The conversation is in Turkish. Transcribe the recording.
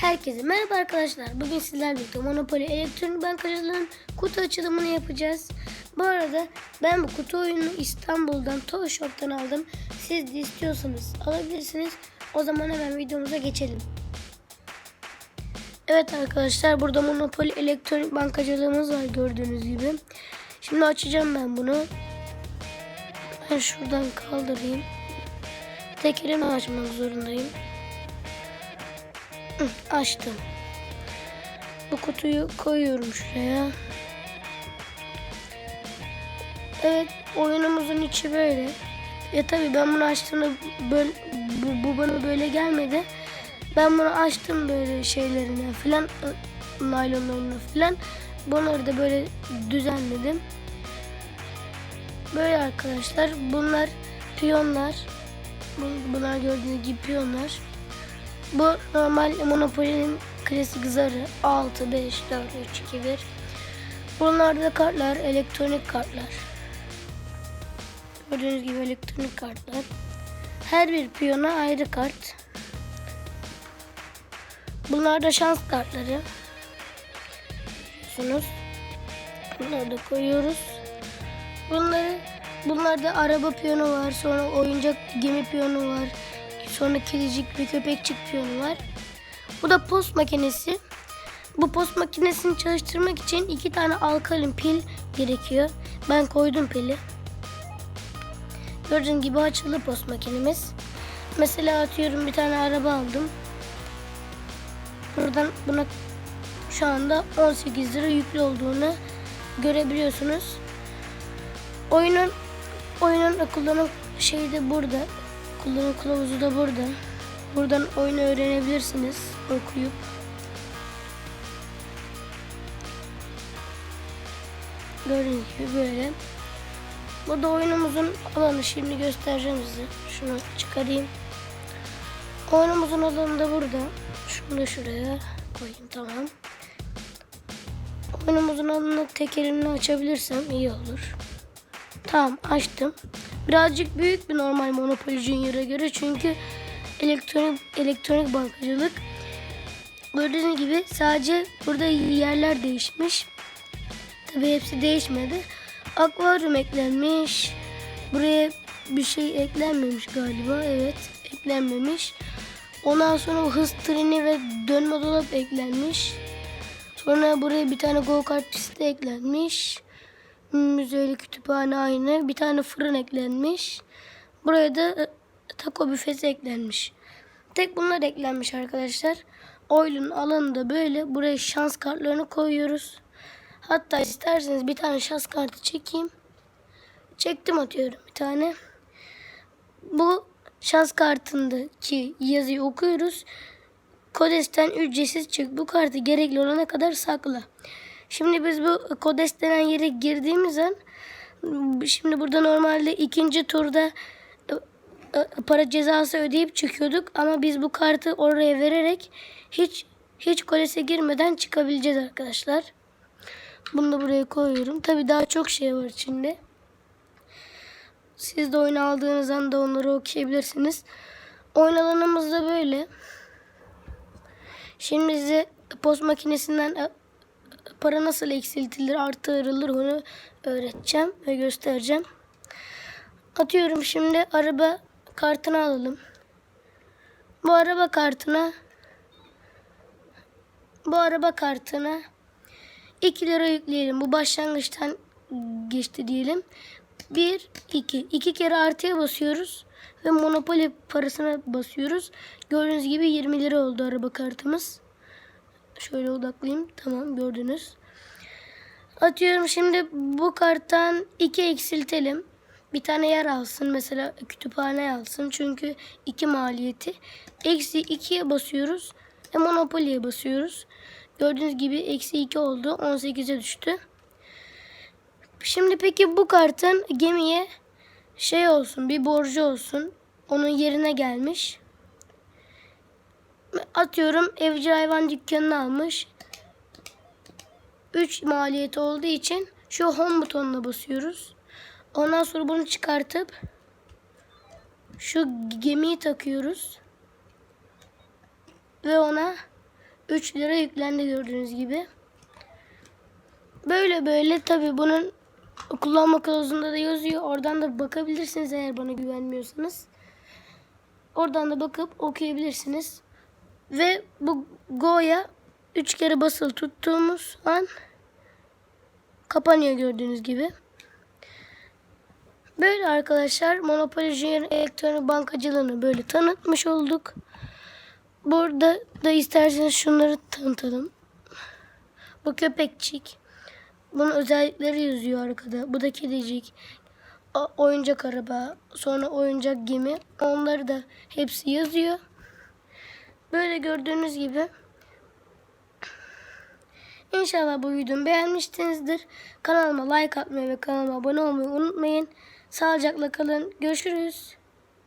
Herkese merhaba arkadaşlar. Bugün sizlerle birlikte Monopoly Elektronik Bankacılığın kutu açılımını yapacağız. Bu arada ben bu kutu oyununu İstanbul'dan Toy Shop'tan aldım. Siz de istiyorsanız alabilirsiniz. O zaman hemen videomuza geçelim. Evet arkadaşlar burada Monopoly Elektronik Bankacılığımız var gördüğünüz gibi. Şimdi açacağım ben bunu. Ben şuradan kaldırayım. Tek elimle açmak zorundayım. Açtım. Bu kutuyu koyuyorum şuraya. Evet oyunumuzun içi böyle. E tabi ben bunu açtığımda böyle, bu, bu bana böyle gelmedi. Ben bunu açtım böyle şeylerine filan naylonlarına filan. Bunları da böyle düzenledim. Böyle arkadaşlar bunlar piyonlar. Bu- Bunlar gördüğünüz gibi piyonlar. Bu normal Monopoly'nin klasik zarı 6, 5, 4, 3, 2, 1. Bunlar da kartlar, elektronik kartlar. Gördüğünüz gibi elektronik kartlar. Her bir piyona ayrı kart. Bunlar da şans kartları. Görüyorsunuz. Bunları da koyuyoruz. Bunları bunlarda araba piyonu var, sonra oyuncak gemi piyonu var. Sonra kedicik ve köpekçik piyonu var. Bu da post makinesi. Bu post makinesini çalıştırmak için iki tane alkalin pil gerekiyor. Ben koydum pili. Gördüğün gibi açıldı post makinemiz. Mesela atıyorum bir tane araba aldım. Buradan buna şu anda 18 lira yüklü olduğunu görebiliyorsunuz. Oyunun oyunun kullanım şeyi de burada. Kullanım kılavuzu da burada. Buradan oyunu öğrenebilirsiniz okuyup. Gördüğünüz gibi böyle. Burada oyunumuzun alanı şimdi göstereceğim size. Şunu çıkarayım. Oyunumuzun alanı da burada. Şunu da şuraya koyayım tamam. Oyunumuzun alanını tekerini açabilirsem iyi olur. Tamam açtım. Birazcık büyük bir normal Monopoly Junior'a göre çünkü elektronik elektronik bankacılık. Gördüğünüz gibi sadece burada yerler değişmiş. Tabi hepsi değişmedi. Akvaryum eklenmiş. Buraya bir şey eklenmemiş galiba. Evet eklenmemiş. Ondan sonra hız treni ve dönme dolap eklenmiş. Sonra buraya bir tane go kart pisti eklenmiş. Müzeli kütüphane aynı. Bir tane fırın eklenmiş. Buraya da e, taco büfesi eklenmiş. Tek bunlar eklenmiş arkadaşlar. Oyunun alanında böyle buraya şans kartlarını koyuyoruz. Hatta isterseniz bir tane şans kartı çekeyim. Çektim atıyorum bir tane. Bu şans kartındaki yazıyı okuyoruz. Kodesten ücretsiz çık. Bu kartı gerekli olana kadar sakla. Şimdi biz bu kodes denen yere girdiğimiz an şimdi burada normalde ikinci turda e, e, para cezası ödeyip çıkıyorduk ama biz bu kartı oraya vererek hiç hiç kodese girmeden çıkabileceğiz arkadaşlar. Bunu da buraya koyuyorum. Tabii daha çok şey var içinde. Siz de oyun aldığınız anda onları okuyabilirsiniz. Oyun alanımız da böyle. Şimdi size post makinesinden para nasıl eksiltilir, artırılır onu öğreteceğim ve göstereceğim. Atıyorum şimdi araba kartını alalım. Bu araba kartına bu araba kartına 2 lira yükleyelim. Bu başlangıçtan geçti diyelim. 1, 2. 2 kere artıya basıyoruz. Ve Monopoly parasına basıyoruz. Gördüğünüz gibi 20 lira oldu araba kartımız. Şöyle odaklayayım. Tamam gördünüz. Atıyorum şimdi bu karttan 2 eksiltelim. Bir tane yer alsın. Mesela kütüphane alsın. Çünkü 2 maliyeti. Eksi 2'ye basıyoruz. Ve Monopoly'ye basıyoruz. Gördüğünüz gibi eksi 2 oldu. 18'e düştü. Şimdi peki bu kartın gemiye şey olsun bir borcu olsun. Onun yerine gelmiş. Atıyorum evcil hayvan dükkanını almış. 3 maliyeti olduğu için şu home butonuna basıyoruz. Ondan sonra bunu çıkartıp şu gemiyi takıyoruz. Ve ona 3 lira yüklendi gördüğünüz gibi. Böyle böyle tabi bunun kullanma kılavuzunda da yazıyor. Oradan da bakabilirsiniz eğer bana güvenmiyorsanız. Oradan da bakıp okuyabilirsiniz. Ve bu Go'ya 3 kere basılı tuttuğumuz an kapanıyor gördüğünüz gibi. Böyle arkadaşlar Monopoly Junior elektronik bankacılığını böyle tanıtmış olduk. Burada da isterseniz şunları tanıtalım. Bu köpekçik. Bunun özellikleri yazıyor arkada. Bu da kedicik. Oyuncak araba. Sonra oyuncak gemi. Onları da hepsi yazıyor. Böyle gördüğünüz gibi. İnşallah bu videomu beğenmişsinizdir. Kanalıma like atmayı ve kanalıma abone olmayı unutmayın. Sağlıcakla kalın. Görüşürüz.